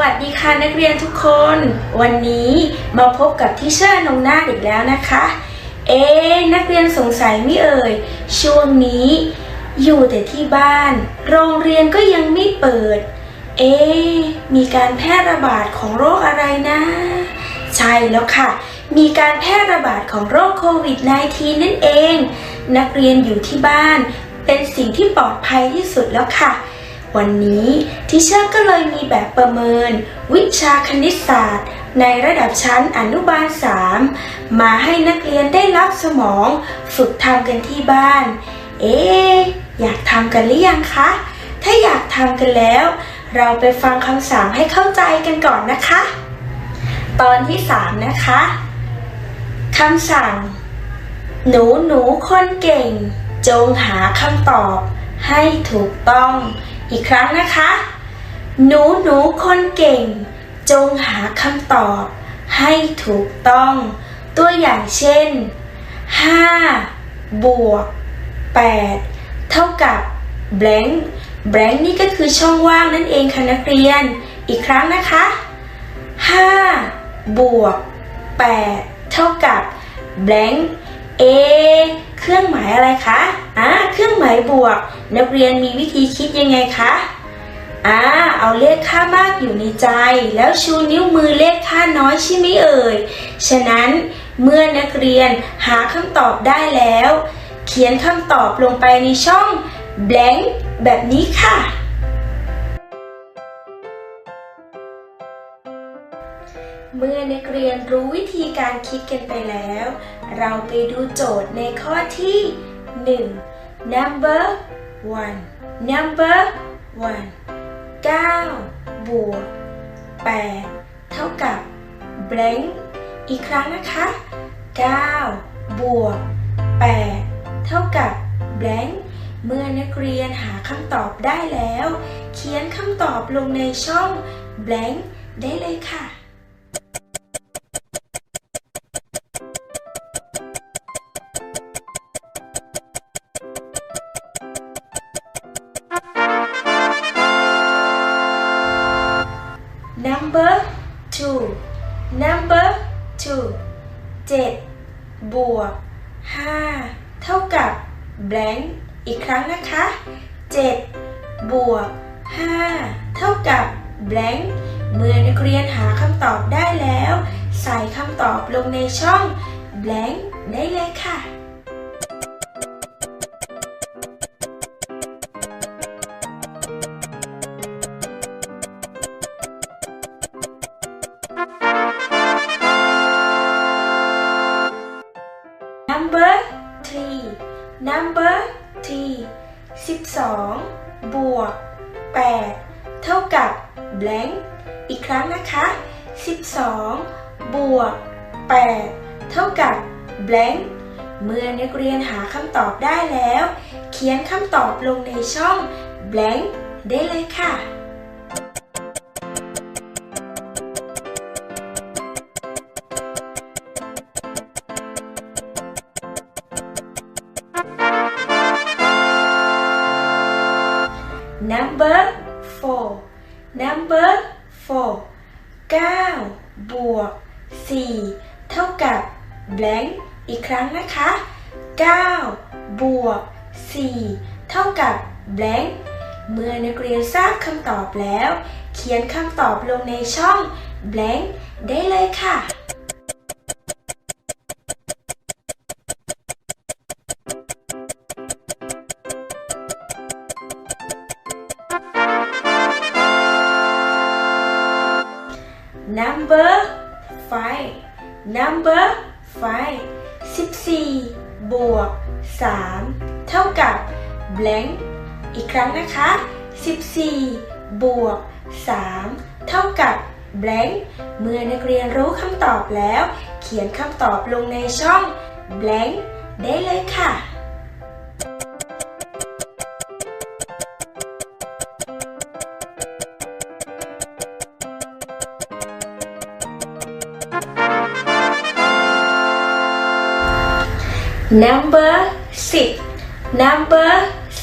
วัสดีค่ะนักเรียนทุกคน วันนี้มาพบกับทิเชอร์นงนาอีกแล้วนะคะ เอ๊นักเรียนสงสัยไม่เอ่ย ช่วงนี้ อยู่แต่ที่บ้าน โรงเรียนก็ยังไม่เปิด เอ๊มีการแพร่ระบาดของโรคอะไรนะ ใช่แล้วค่ะ มีการแพร่ระบาดของโรคโควิด -19 นั่นเอง นักเรียนอยู่ที่บ้าน เป็นสิ่งที่ปลอดภัยที่สุดแล้วค่ะ วันนี้ทิเชอร์ก็เลยมีแบบประเมิน วิชาคณิตศาสตร์ ในระดับชั้นอนุบาล 3 มาให้นักเรียนได้รับสมองฝึกทำกันที่บ้าน เอ๊อยากทำกันหรือยังคะ ถ้าอยากทำกันแล้ว เราไปฟังคำสั่งให้เข้าใจกันก่อนนะคะ ตอนที่ 3 นะคะคำสั่ง หนูหนูคนเก่ง จงหาคำตอบให้ถูกต้อง อีกครั้งนะคะ หนูหนูคนเก่ง จงหาคำตอบ ให้ถูกต้อง ตัวอย่างเช่น 5 บวก 8 เท่ากับ blank blank นี่ก็คือช่องว่างนั่นเองค่ะนักเรียน อีกครั้งนะคะ 5 บวก 8 เท่ากับ blank เอ เครื่องหมายอะไรคะอ่าเครื่องหมายบวก นักเรียนมีวิธีคิดยังไงคะอ่าเอาเลขค่ามากอยู่ในใจ แล้วชูนิ้วมือเลขค่าน้อยใช่ไหมเอ่ย ฉะนั้นเมื่อนักเรียนหาคำตอบได้แล้ว เขียนคำตอบลงไปในช่อง blank แบบนี้ค่ะ เมื่อนักเรียนรู้วิธีการคิดกันไปแล้ว เราไปดูโจทย์ในข้อที่ 1 number one number one 9บวก 8 เท่ากับ blank อีกครั้งนะคะ 9 บวก 8 เท่ากับ blank เมื่อนักเรียนหาคำตอบได้แล้ว เขียนคำตอบลงในช่อง blank ได้เลยค่ะ blank เมื่อนักเรียนหาคำตอบได้แล้ว ใส่คำตอบลงในช่อง blank ได้เลยค่ะ อีกครั้งนะคะ 12 บวก 8 เท่ากับ blank เมื่อนักเรียนหาคำตอบได้แล้ว เขียนคำตอบลงในช่อง blank ได้เลยค่ะ four 9บวก4เท่ากับ blank อีกครั้งนะคะ9บวก4เท่ากับ blank เมื่อนักเรียนทราบคำตอบแล้ว เขียนคำตอบลงในช่อง blank ได้เลยค่ะ number five number five 14 บวก 3 เท่ากับ blank อีกครั้งนะคะ 14 บวก 3 เท่ากับ blank เมื่อนักเรียนรู้คำตอบแล้ว เขียนคำตอบลงในช่อง blank ได้เลยค่ะ number six number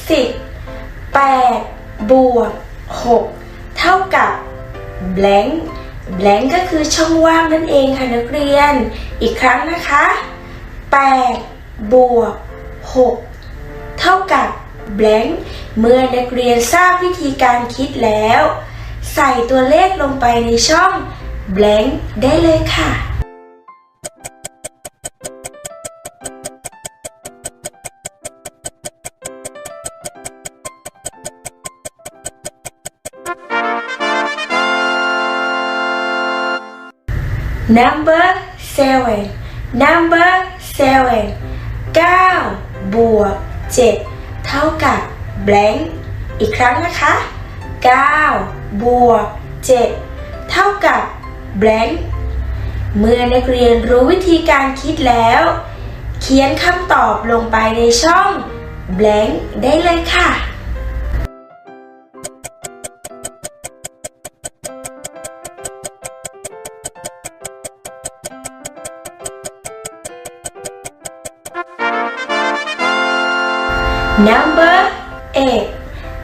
six 8บวก6เท่ากับ blank blank ก็คือช่องว่างนั่นเองค่ะนักเรียน อีกครั้งนะคะ8บวก6เท่ากับ blank เมื่อนักเรียนทราบวิธีการคิดแล้ว ใส่ตัวเลขลงไปในช่อง blank ได้เลยค่ะ number seven number seven 9บวก7 เท่ากับ blank อีกครั้งนะคะ 9 บวก 7 เท่ากับ blank เมื่อนักเรียนรู้วิธีการคิดแล้ว เขียนคำตอบลงไปในช่อง blank ได้เลยค่ะ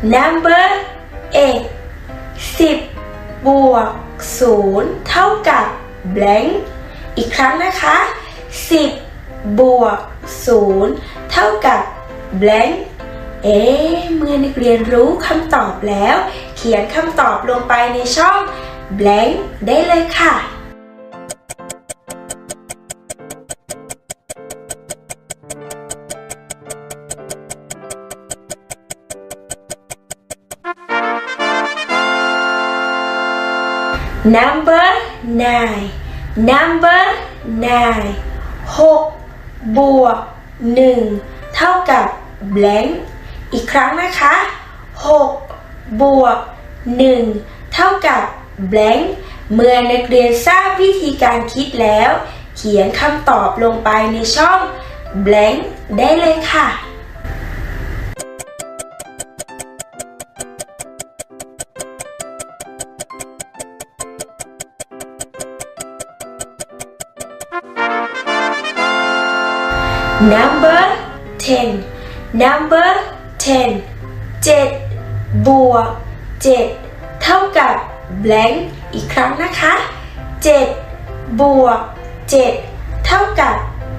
number eight สิบวกศูนย์เท่ากับ blank อีกครั้งนะคะสิบวกศูนย์เท่ากับ blank เอ๊เมื่อนักเรียนรู้คำตอบแล้ว เขียนคำตอบลงไปในช่อง blank ได้เลยค่ะ number nine number nine หกบวกหนึ่งเท่ากับ blank อีกครั้งนะคะหกบวกหนึ่งเท่ากับ blank เมื่อนักเรียนทราบวิธีการคิดแล้ว เขียนคำตอบลงไปในช่อง blank ได้เลยค่ะ number ten number ten เจ็ดบวกเจ็ดเท่ากับ blank อีกครั้งนะคะเจ็ดบวกเจ็ดเท่ากับ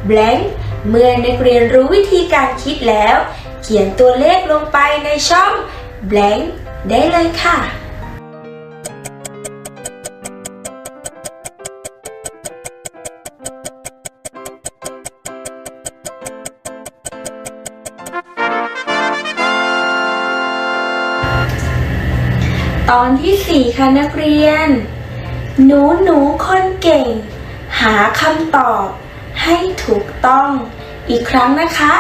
blank เมื่อนักเรียนรู้วิธีการคิดแล้ว เขียนตัวเลขลงไปในช่อง blank ได้เลยค่ะ ตอนที่สี่ค่ะนักเรียน หนูหนูคนเก่ง หาคำตอบให้ถูกต้อง อีกครั้งนะคะ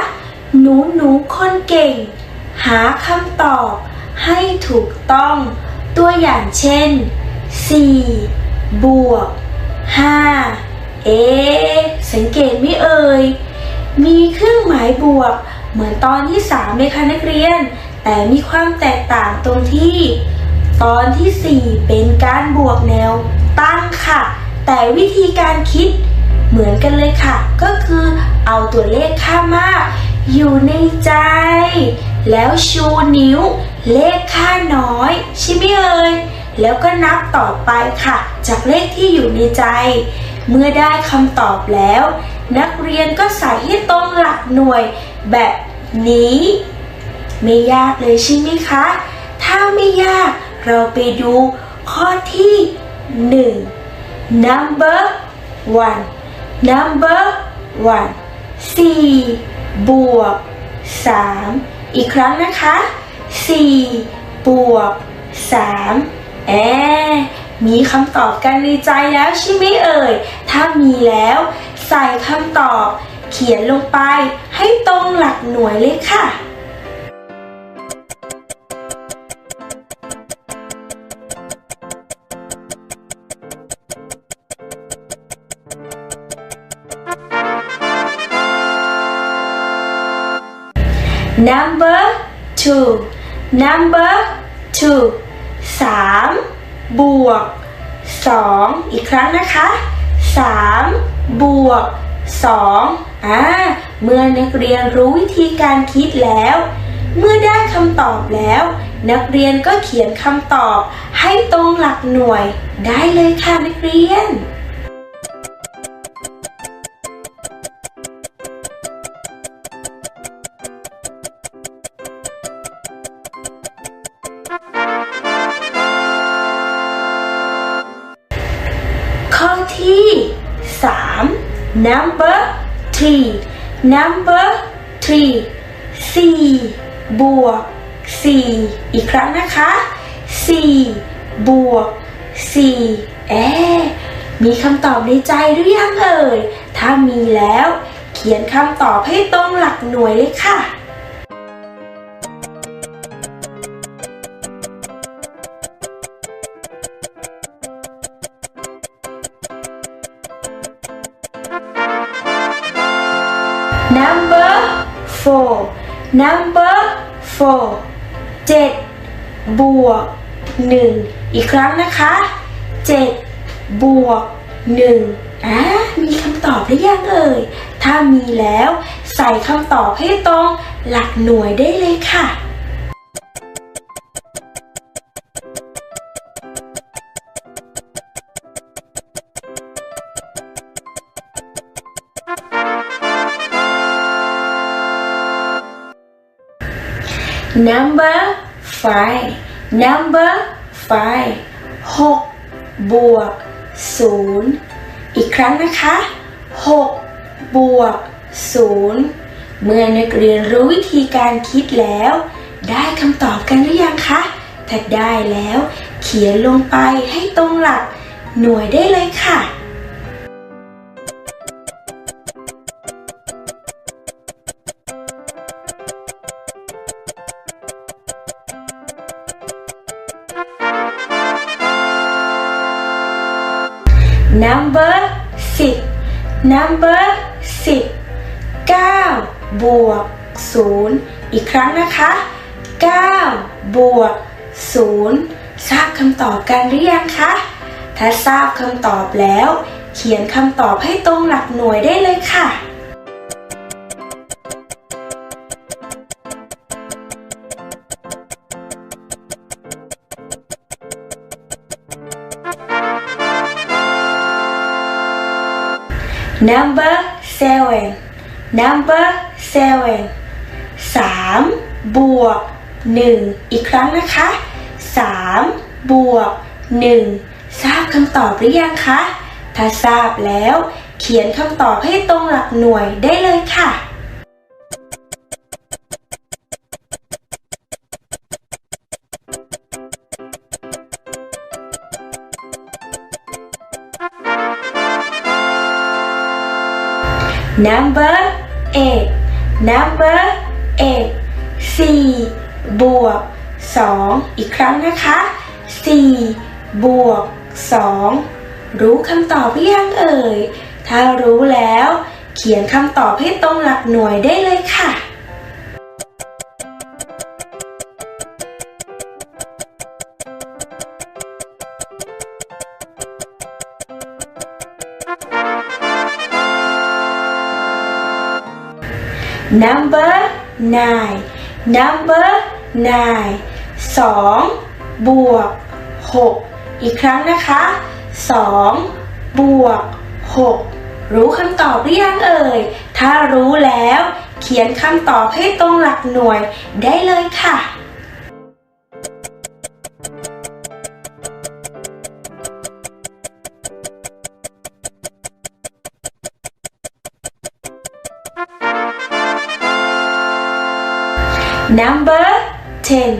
หนูหนูคนเก่ง หาคำตอบให้ถูกต้อง ตัวอย่างเช่น 4 บวก 5 เอ๊สังเกตไม่เอ่ย มีเครื่องหมายบวก เหมือนตอนที่ 3 เลยค่ะนักเรียน แต่มีความแตกต่างตรงที่ ตอนที่ 4 เป็นการบวกแนวตั้งค่ะ แต่วิธีการคิดเหมือนกันเลยค่ะ ก็คือเอาตัวเลขค่ามาก อยู่ในใจ แล้วชูนิ้ว เลขค่าน้อย ใช่ไหมเอ่ยแล้วก็นับต่อไปค่ะ จากเลขที่อยู่ในใจ เมื่อได้คำตอบแล้ว นักเรียนก็ใส่ให้ตรงหลักหน่วย แบบนี้ ไม่ยากเลยใช่ไหมคะ ถ้าไม่ยาก เราไปดูข้อที่ 1 number one number one 4บวก 3 อีกครั้งนะคะ 4 บวก 3 แอมีคำตอบกันในใจแล้วใช่ไหมเอ่ย ถ้ามีแล้ว ใส่คำตอบ เขียนลงไปให้ตรงหลักหน่วยเลยค่ะ number two number two สามบวกสองอีกครั้งนะคะสามบวกสองอ่าเมื่อนักเรียนรู้วิธีการคิดแล้ว เมื่อได้คำตอบแล้ว นักเรียนก็เขียนคำตอบให้ตรงหลักหน่วยได้เลยค่ะนักเรียน number three number three 4บวกสี่อีกครั้งนะคะสี่บวก4เอ๊มีคำตอบในใจหรือยังเอ่ย ถ้ามีแล้ว เขียนคำตอบให้ตรงหลักหน่วยเลยค่ะ number four number four เจ็ดบวกหนึ่งอีกครั้งนะคะเจ็ดบวกหนึ่งอ่ามีคำตอบหรือยังเอ่ย ถ้ามีแล้ว ใส่คำตอบให้ตรงหลักหน่วยได้เลยค่ะ number five number five หกบวกศูนย์อีกครั้งนะคะหกบวกศูนย์เมื่อนักเรียนรู้วิธีการคิดแล้ว ได้คำตอบกันหรือยังคะ ถ้าได้แล้ว เขียนลงไปให้ตรงหลักหน่วยได้เลยค่ะ number สิบ number six 9บวก 0 อีกครั้งนะคะ 9 บวก 0 ทราบคำตอบกันหรือยังคะ ถ้าทราบคำตอบแล้ว เขียนคำตอบให้ตรงหลักหน่วยได้เลยค่ะ number seven number seven สามบวกหนึ่งอีกครั้งนะคะสามบวกหนึ่งทราบคำตอบหรือยังคะ ถ้าทราบแล้ว เขียนคำตอบให้ตรงหลักหน่วยได้เลยค่ะ number eight number eight สี่บวกสองอีกครั้งนะคะสี่บวกสองรู้คำตอบหรือยังเอ่ย ถ้ารู้แล้ว เขียนคำตอบให้ตรงหลักหน่วยได้เลยค่ะ number nine number nine สองบวกหกอีกครั้งนะคะสองบวกหกรู้คำตอบหรือยังเอ่ย ถ้ารู้แล้ว เขียนคำตอบให้ตรงหลักหน่วยได้เลยค่ะ number ten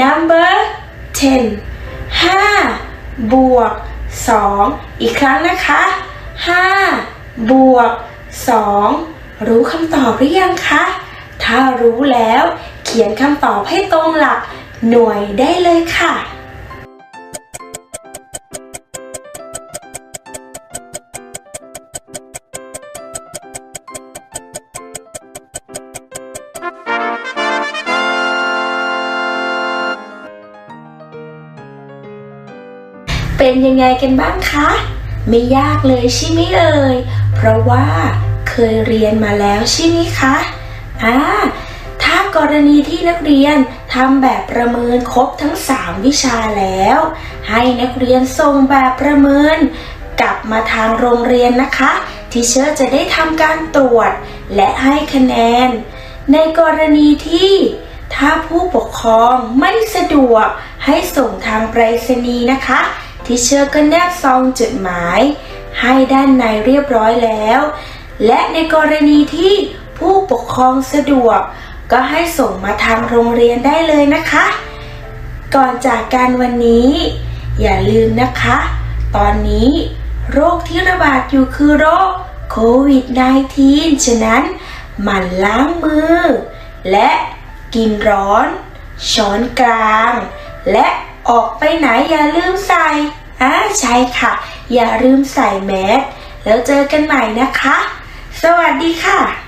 number ten ห้าบวกสองอีกครั้งนะคะห้าบวกสองรู้คำตอบหรือยังคะ ถ้ารู้แล้วเขียนคำตอบให้ตรงหลักหน่วยได้เลยค่ะ ยังไงกันบ้างคะ ไม่ยากเลยใช่ไหมเอ่ย เพราะว่าเคยเรียนมาแล้วใช่ไหมคะอ่าถ้ากรณีที่นักเรียนทำแบบประเมินครบทั้ง 3 วิชาแล้ว ให้นักเรียนส่งแบบประเมิน กลับมาทางโรงเรียนนะคะ ทีเชอร์จะได้ทำการตรวจ และให้คะแนน ในกรณีที่ถ้าผู้ปกครองไม่สะดวกให้ส่งทางไปรษณีย์นะคะ ทีเชอร์ก็แนบซองจดหมาย ให้ด้านในเรียบร้อยแล้ว และในกรณีที่ผู้ปกครองสะดวก ก็ให้ส่งมาทางโรงเรียนได้เลยนะคะ ก่อนจากการวันนี้ อย่าลืมนะคะ ตอนนี้โรคที่ระบาดอยู่คือโรคโควิด -19 ฉะนั้นหมั่นล้างมือ และกินร้อน ช้อนกลาง และ ออกไปไหนอย่าลืมใส่อ่าใช่ค่ะ อย่าลืมใส่แมสแล้วเจอกันใหม่นะคะ สวัสดีค่ะ